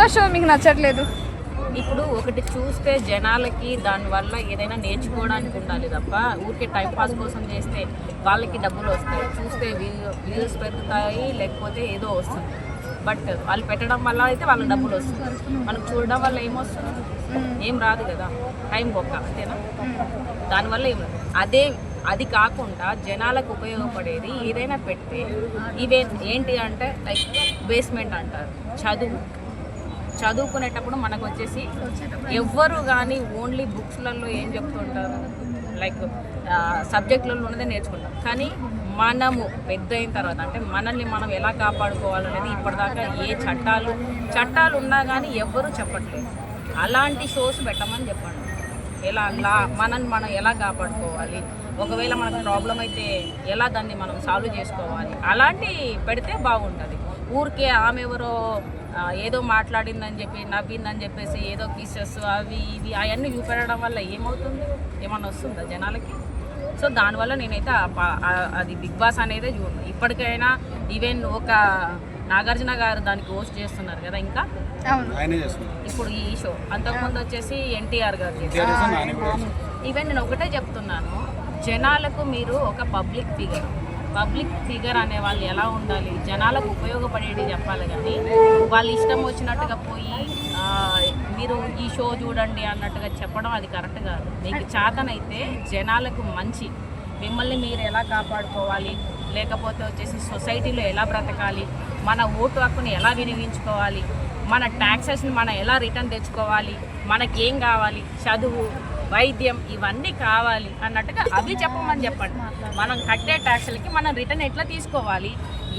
Boss show మీకు నచ్చట్లేదు? ఇప్పుడు ఒకటి చూస్తే జనాలకి దానివల్ల ఏదైనా నేర్చుకోవడానికి ఉండాలి తప్ప ఊరికే టైం పాస్ కోసం చేస్తే వాళ్ళకి డబ్బులు వస్తాయి. చూస్తే వ్యూస్ పెరుగుతాయి లేకపోతే ఏదో వస్తుంది. బట్ వాళ్ళు పెట్టడం వల్ల అయితే వాళ్ళకి డబ్బులు వస్తుంది. మనం చూడడం వల్ల ఏమొస్తుంది? ఏం రాదు కదా. టైం బొక్క అంతేనా? దానివల్ల ఏం. అదే అది కాకుండా జనాలకు ఉపయోగపడేది ఏదైనా పెడితే ఇవే ఏంటి అంటే లైక్ బేస్మెంట్ అంటారు. చదువు. చదువుకునేటప్పుడు మనకు వచ్చేసి ఎవ్వరు కానీ ఓన్లీ బుక్స్లలో ఏం చెప్తుంటారు? లైక్ సబ్జెక్టులలో ఉన్నదే నేర్చుకుంటాం. కానీ మనము పెద్ద అయిన తర్వాత అంటే మనల్ని మనం ఎలా కాపాడుకోవాలనేది ఇప్పటిదాకా ఏ చట్టాలు చట్టాలు ఉన్నా కానీ ఎవ్వరూ చెప్పట్లేదు. అలాంటి షోస్ పెట్టమని చెప్పండి. ఎలా లా మనల్ని మనం ఎలా కాపాడుకోవాలి? ఒకవేళ మనకు ప్రాబ్లం అయితే ఎలా దాన్ని మనం సాల్వ్ చేసుకోవాలి? అలాంటి పెడితే బాగుంటుంది. ఊరికే ఆమె ఎవరో ఏదో మాట్లాడిందని చెప్పి నవ్విందని చెప్పేసి ఏదో కిసెస్ అవి ఇవి అవన్నీ చూపెట్టడం వల్ల ఏమవుతుంది? ఏమన్నా వస్తుందా జనాలకి? సో దానివల్ల నేనైతే అది బిగ్ బాస్ అనేది చూడను. ఇప్పటికైనా ఈవెన్ ఒక నాగార్జున గారు దానికి హోస్ట్ చేస్తున్నారు కదా ఇంకా? అవును. ఆయనే చేస్తున్నారు. ఇప్పుడు ఈ షో అంతకుముందు వచ్చేసి ఎన్టీఆర్ గారు. ఈవెన్ నేను ఒకటే చెప్తున్నాను జనాలకు మీరు ఒక పబ్లిక్ ఫిగర్ పబ్లిక్ ఫిగర్ అనే వాళ్ళు ఎలా ఉండాలి? జనాలకు ఉపయోగపడేది చెప్పాలి కానీ వాళ్ళు ఇష్టం వచ్చినట్టుగా పోయి మీరు ఈ షో చూడండి అన్నట్టుగా చెప్పడం అది కరెక్ట్ కాదు. మీకు చేతనైతే జనాలకు మంచి. మిమ్మల్ని మీరు ఎలా కాపాడుకోవాలి? లేకపోతే వచ్చేసి సొసైటీలో ఎలా బ్రతకాలి? మన ఓటు హక్కుని ఎలా వినియోగించుకోవాలి? మన ట్యాక్సెస్ని మనం ఎలా రిటర్న్ తెచ్చుకోవాలి? మనకేం కావాలి? చదువు వైద్యం ఇవన్నీ కావాలి అన్నట్టుగా అవి చెప్పమని చెప్పండి. మనం కట్టే ట్యాక్స్లకి మనం రిటర్న్ ఎట్లా తీసుకోవాలి?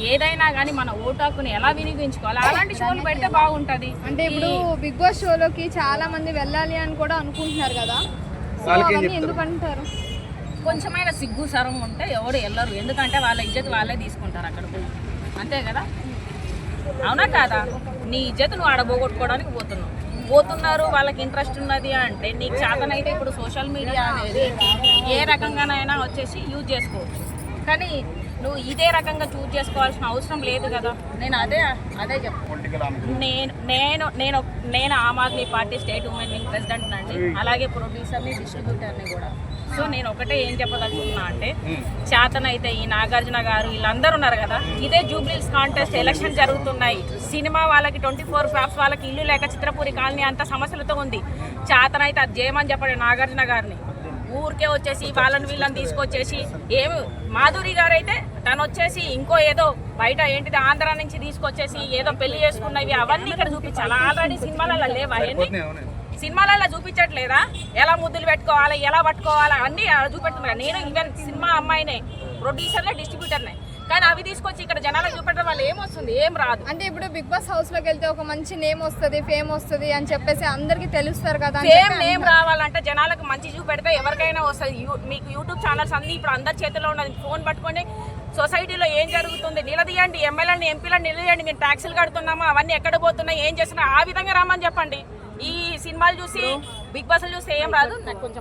ఏదైనా కానీ మన ఓటు హక్కుని ఎలా వినియోగించుకోవాలి? అలాంటి షోలు పెడితే బాగుంటుంది. అంటే ఇప్పుడు బిగ్ బాస్ షోలోకి చాలా మంది వెళ్ళాలి అని కూడా అనుకుంటున్నారు కదా. సో వాళ్ళకి ఏం అవన్నీ చెప్తారు? ఎందుకు అంటారు కొంచెమైనా సిగ్గు సరం ఉంటే ఎవరు వెళ్ళరు. ఎందుకంటే వాళ్ళ ఇజ్జత్ వాళ్ళే తీసుకుంటారు అక్కడ అంతే కదా? అవునా కాదా? నీ ఇజ్జత్ నువ్వు ఆడ పోగొట్టుకోవడానికి పోతున్నావు. పోతున్నారు వాళ్ళకి ఇంట్రెస్ట్ ఉన్నది అంటే నీకు చేతనైతే ఇప్పుడు సోషల్ మీడియా అనేది ఏ రకంగానైనా వచ్చేసి యూజ్ చేసుకోవచ్చు. కానీ నువ్వు ఇదే రకంగా చూజ్ చేసుకోవాల్సిన అవసరం లేదు కదా. నేను అదే అదే చెప్తాను నేను నేను నేను నేను Aam Aadmi Party state women wing president అండి. అలాగే ప్రొడ్యూసర్ని డిస్ట్రిబ్యూటర్ని కూడా. సో నేను ఒకటే ఏం చెప్పదలుచుకున్నా అంటే చేతనైతే ఈ నాగార్జున గారు వీళ్ళందరూ ఉన్నారు కదా ఇదే జూబ్లీస్ కాంటెస్ట్ ఎలక్షన్ జరుగుతున్నాయి. సినిమా వాళ్ళకి ట్వంటీ ఫోర్ ఫ్లాప్స్ వాళ్ళకి ఇల్లు లేక చిత్రపూరి కాలనీ అంత సమస్యలతో ఉంది. చేతనైతే అది చేయమని చెప్పండి నాగార్జున గారిని. ఊరికే వచ్చేసి వాళ్ళని వీళ్ళని తీసుకొచ్చేసి ఏమి మాధురి గారు అయితే తను వచ్చేసి ఇంకో ఏదో బయట ఏంటిది ఆంధ్ర నుంచి తీసుకొచ్చేసి ఏదో పెళ్ళి చేసుకున్నవి అవన్నీ ఇక్కడ చూపించాలి ఆల్రెడీ సినిమాలలో లేవా అవన్నీ? సినిమాలలో చూపించట్లేదా? ఎలా ముద్దులు పెట్టుకోవాలి ఎలా పట్టుకోవాలి? అన్నీ చూపెడుతున్నారు నేను ఈవెన్ సినిమా అమ్మాయినే ప్రొడ్యూసర్నే డిస్ట్రిబ్యూటర్నే కానీ అవి తీసుకొచ్చి ఇక్కడ జనాలకు చూపెట్టడం వల్ల ఏమొస్తుంది ఏం రాదు. అంటే ఇప్పుడు బిగ్ బాస్ హౌస్లోకి వెళ్తే ఒక మంచి నేమ్ వస్తుంది ఫేమ్ వస్తుంది అని చెప్పేసి అందరికి తెలుస్తారు కదా చెప్పి నేమ్ రావాలంటే జనాలకు మంచి చూపెడితే ఎవరికైనా వస్తుంది. యూ- మీకు యూట్యూబ్ ఛానల్స్ అన్ని ఇప్పుడు అందరి చేతిలో ఉన్నది. ఫోన్ పట్టుకొని సొసైటీలో ఏం జరుగుతుంది? నిలదీయండి. ఎమ్మెల్యేని ఎంపీలను నిలదీయండి. మేము ట్యాక్సులు కడుతున్నామా? అవన్నీ ఎక్కడ పోతున్నాయి? ఏం చేస్తున్నా ఆ విధంగా రమ్మని చెప్పండి. ఈ సినిమాలు చూసి బిగ్ బాస్ చూసి ఏం రాదు? నాకు కొంచెం